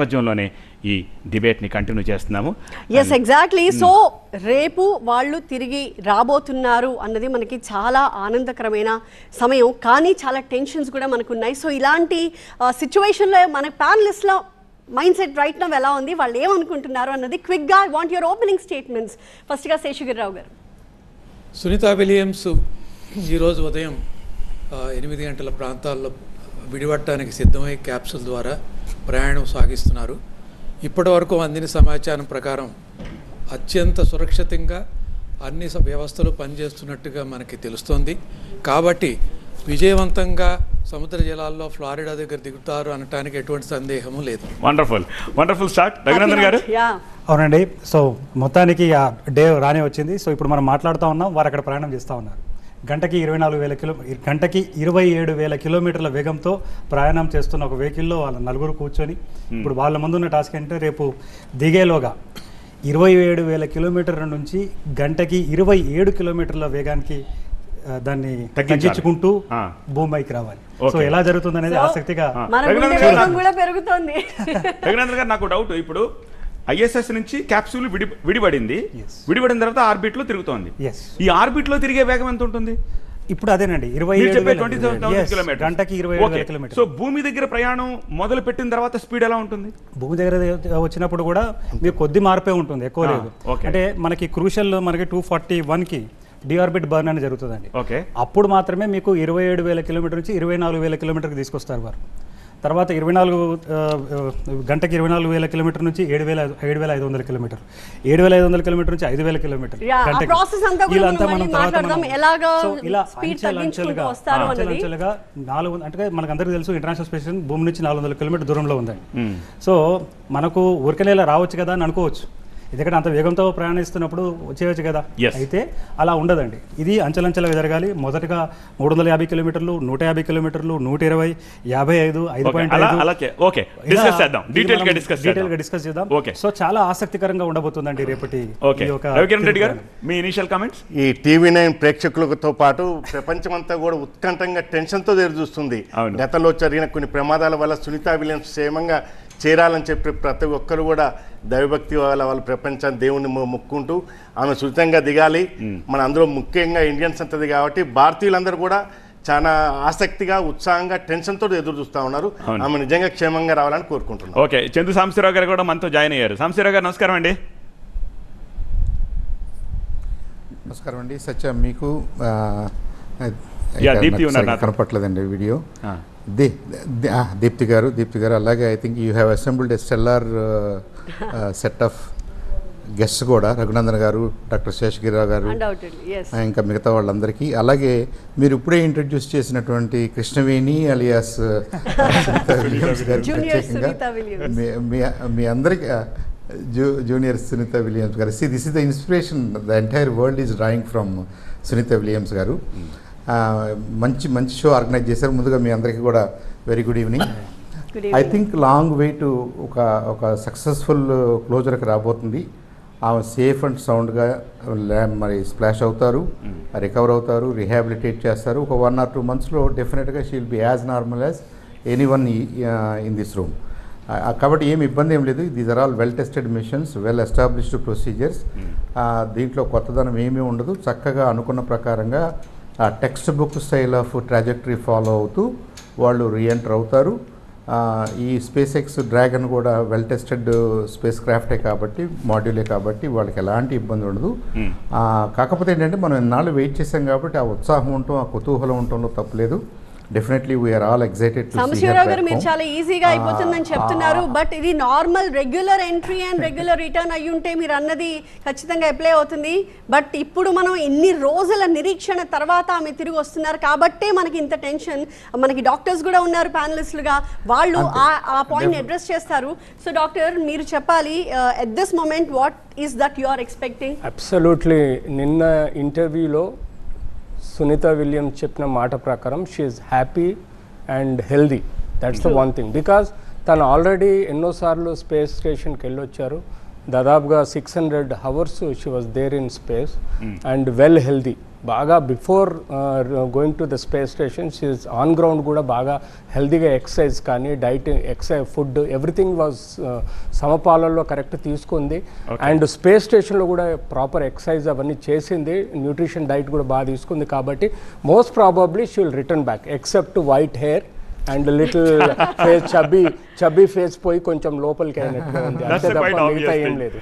నేపథ్యంలోనే ఈ డిబేట్ని కంటిన్యూ చేస్తున్నాము. ఎస్ ఎగ్జాక్ట్లీ సో రేపు వాళ్ళు తిరిగి రాబోతున్నారు అన్నది మనకి చాలా ఆనందకరమైన సమయం. కానీ చాలా టెన్షన్స్ కూడా మనకు ఉన్నాయి సో ఇలాంటి సిచ్యువేషన్లో మన ప్యానలిస్ట్లో మైండ్ సెట్ రైట్ నవ్ ఎలా ఉంది? వాళ్ళు ఏమనుకుంటున్నారు అన్నది క్విక్గా వాంట్ యువర్ ఓపెనింగ్ స్టేట్మెంట్స్ ఫస్ట్గా శేషగిరిరావు గారు. సునీత విలియమ్స్ ఈరోజు ఉదయం ఎనిమిది గంటల ప్రాంతాల్లో విడిపట్టడానికి సిద్ధమై క్యాప్సుల్ ద్వారా ప్రయాణం సాగిస్తున్నారు. ఇప్పటి వరకు అందిన సమాచారం ప్రకారం అత్యంత సురక్షితంగా అన్ని వ్యవస్థలు పనిచేస్తున్నట్టుగా మనకి తెలుస్తోంది. కాబట్టి విజయవంతంగా సముద్ర జలాల్లో ఫ్లారిడా దగ్గర దిగుతారు అనటానికి ఎటువంటి సందేహము లేదు. వండర్ఫుల్. Wonderful start. రఘునందన్ గారు? యా అవునండి. సో మొత్తానికి ఆ డే రానే వచ్చింది. సో ఇప్పుడు మనం మాట్లాడుతూ ఉన్నాం. వారు అక్కడ ప్రయాణం చేస్తూ ఉన్నారు. గంటకి ఇరవై నాలుగు వేల కిలో గంటకి ఇరవై ఏడు వేల కిలోమీటర్ల వేగంతో ప్రయాణం చేస్తున్న ఒక వెహికల్లో వాళ్ళ నలుగురు కూర్చొని ఇప్పుడు వాళ్ళ ముందున్న టాస్క్ ఏంటంటే రేపు దిగేలోగా ఇరవై ఏడు వేల కిలోమీటర్ల నుంచి గంటకి ఇరవై ఏడు కిలోమీటర్ల వేగానికి దాన్ని. తగ్గించుకుంటూ ఆ. భూమిపైకి రావాలి సో. ఎలా జరుగుతుంది అనేది ఆసక్తిగా పెరుగుతోంది రఘునందన్ గారు నాకు డౌట్ ఇప్పుడు ఐఎస్ఎస్ నుంచి క్యాప్సూల్ విడి విడిపడింది. విడిపడిన తర్వాత ఆర్బిట్లో తిరుగుతోంది. ఈ ఆర్బిట్లో తిరిగే వేగం ఎంత ఉంటుంది? ఇప్పుడు అదేనండి ఇరవై మీరు ఏడు చెప్పే వేల- 20,000 Yes, kilometers. గంటకి ఇరవై కిలోమీటర్ సో భూమి దగ్గర ప్రయాణం మొదలు పెట్టిన తర్వాత స్పీడ్ ఎలా ఉంటుంది? భూమి దగ్గర వచ్చినప్పుడు కూడా మీకు కొద్ది మార్పే ఉంటుంది ఎక్కువ లేదు. అంటే మనకి క్రూషల్ మనకి టూ ఫార్టీ వన్కి డిఆర్బిట్ బర్న్ అని జరుగుతుందండి. ఓకే. అప్పుడు మాత్రమే మీకు ఇరవై ఏడు వేల కిలోమీటర్ నుంచి ఇరవై నాలుగు వేల కిలోమీటర్కి తీసుకొస్తారు వారు. తర్వాత ఇరవై నాలుగు గంటకి ఇరవై నాలుగు వేల కిలోమీటర్ నుంచి ఏడు వేల ఏడు వేల ఐదు వందల కిలోమీటర్. ఏడు వేల ఐదు వందల కిలోమీటర్ నుంచి ఐదు వేల కిలోమీటర్ మనం ఇలా అంచెలుగా నాలుగు అంటే మనకు అందరికీ తెలుసు ఇంటర్నేషనల్ స్పేస్ స్టేషన్ భూమి నుంచి నాలుగు వందల కిలోమీటర్ దూరంలో ఉందండి. సో మనకు ఊరికనేలా రావచ్చు కదా అని అనుకోవచ్చు. ఎందుకంటే అంత వేగంతో ప్రయాణిస్తున్నప్పుడు వచ్చేయచ్చు కదా. Yes. అయితే అలా ఉండదండి. ఇది అంచెలంచెలుగా జరగాలి మొదటగా మూడు వందల యాభై కిలోమీటర్లు నూట యాభై కిలోమీటర్లు నూట ఇరవై యాభై ఐదు ఐదు ఓకే పాయింట్ ఓకే డిస్కస్ చేద్దాం. డీటెయిల్గా డిస్కస్ డీటెయిల్గా చేద్దాం డిస్కస్ చేద్దాం. Okay. సో చాలా ఆసక్తికరంగా ఉండబోతుందండి రేపటి ఓకే రవికిరణ్ రెడ్డి గారు. మీ ఇనిషియల్ కామెంట్స్ ఈ టీవీ నైన్ ప్రేక్షకులతో పాటు ప్రపంచమంతా కూడా ఉత్కంఠంగా టెన్షన్తో ఎదురు చూస్తుంది. గతంలో జరిగిన కొన్ని ప్రమాదాల వల్ల సునీత విలియమ్స్ క్షేమంగా చేరాలని చెప్పి ప్రతి ఒక్కరు కూడా దైవభక్తి వాళ్ళ వాళ్ళ ప్రపంచాన్ని దేవుణ్ణి మొ- మొక్కుంటూ ఆమె సుచితంగా దిగాలి. మన అందులో ముఖ్యంగా ఇండియన్స్ అంతది కాబట్టి భారతీయులందరూ కూడా చాలా ఆసక్తిగా ఉత్సాహంగా టెన్షన్తో ఎదురు చూస్తూ ఉన్నారు. ఆమె నిజంగా క్షేమంగా రావాలని కోరుకుంటున్నాను ఓకే చందు సాంబశివరావు గారు కూడా మనతో జాయిన్ అయ్యారు. సాంబశివరావు గారు నమస్కారం అండి. నమస్కారం అండి. సత్య మీకు. కనపట్లేదండి వీడియో. ఆ. దే దే- ఆ, దీప్తి గారు దీప్తి గారు అలాగే I think you have assembled a stellar set of guest కూడా. రఘునందన్ గారు డాక్టర్ శేషగిరిరావు గారు ఇంకా మిగతా వాళ్ళందరికీ. అలాగే మీరు ఇప్పుడే ఇంట్రడ్యూస్ చేసినటువంటి కృష్ణవేణి అలియాస్ Junior ప్రత్యేకంగా. సునీత విలియమ్స్. మీ- అందరికి జూ జూనియర్ సునీత విలియమ్స్ గారు. See this is the inspiration the entire world is drawing from Sunita Williams గారు. ఆ, మంచి మంచి షో ఆర్గనైజ్ చేశారు. ముందుగా మీ అందరికీ కూడా very good evening I think long way to ఒక ఒక సక్సెస్ఫుల్ క్లోజర్కి రాబోతుంది. ఆమె సేఫ్ అండ్ సౌండ్గా మరి స్ప్లాష్ అవుతారు రికవర్ అవుతారు రిహాబిలిటేట్ చేస్తారు. ఒక వన్ ఆర్ టూ మంత్స్లో డెఫినెట్గా she'll be as normal as anyone in this room కాబట్టి ఏమి ఇబ్బంది ఏం లేదు. These are all well tested missions well established procedures దీంట్లో కొత్తదనం ఏమీ ఉండదు. చక్కగా అనుకున్న ప్రకారంగా textbook style of trajectory follow అవుతూ వాళ్ళు రీఎంటర్ అవుతారు. ఈ స్పేస్ ఎక్స్ డ్రాగన్ కూడా వెల్ టెస్టెడ్ స్పేస్ క్రాఫ్టే కాబట్టి మాడ్యూలే కాబట్టి వాళ్ళకి ఎలాంటి ఇబ్బంది ఉండదు. కాకపోతే ఏంటంటే మనం ఇన్నాళ్ళు వెయిట్ చేసాం కాబట్టి ఆ ఉత్సాహం ఉండటం ఆ కుతూహలం ఉండటంలో తప్పలేదు. Definitely we're all excited Sambasivarao గారు మీరు చాలా ఈజీగా అయిపోతుందని చెప్తున్నారు బట్ ఇది normal regular entry and regular return అయ్యి ఉంటే మీరు అన్నది ఖచ్చితంగా అప్లై అవుతుంది. బట్ ఇప్పుడు మనం ఇన్ని రోజుల నిరీక్షణ తర్వాత ఆమె తిరిగి వస్తున్నారు కాబట్టే మనకి ఇంత టెన్షన్ మనకి డాక్టర్స్ కూడా ఉన్నారు ప్యానలిస్టులుగా వాళ్ళు ఆ- ఆ పాయింట్ అడ్రస్ చేస్తారు. సో డాక్టర్ మీరు చెప్పాలి at this moment what is that you are expecting absolutely నిన్న ఇంటర్వ్యూలో సునీత విలియమ్స్ చెప్పిన మాట ప్రకారం she's happy and healthy that's the one thing because తను ఆల్రెడీ ఎన్నోసార్లు స్పేస్ స్టేషన్కి వెళ్ళొచ్చారు. దాదాపుగా six hundred hours she was there in space and well healthy బాగా before going to the space station she's on ground కూడా బాగా హెల్దీగా exercise కానీ diet exercise food everything was సమపాలల్లో correct తీసుకుంది. అండ్ స్పేస్ స్టేషన్లో కూడా ప్రాపర్ ఎక్సర్సైజ్ అవన్నీ చేసింది. న్యూట్రిషన్ డైట్ కూడా బాగా తీసుకుంది కాబట్టి most probably she will return back except white hair and little face chubby chubby face పోయి కొంచెం లోపలికి అయినట్టుగా ఉంది అంతే తప్ప మిగతా ఏం. లేదు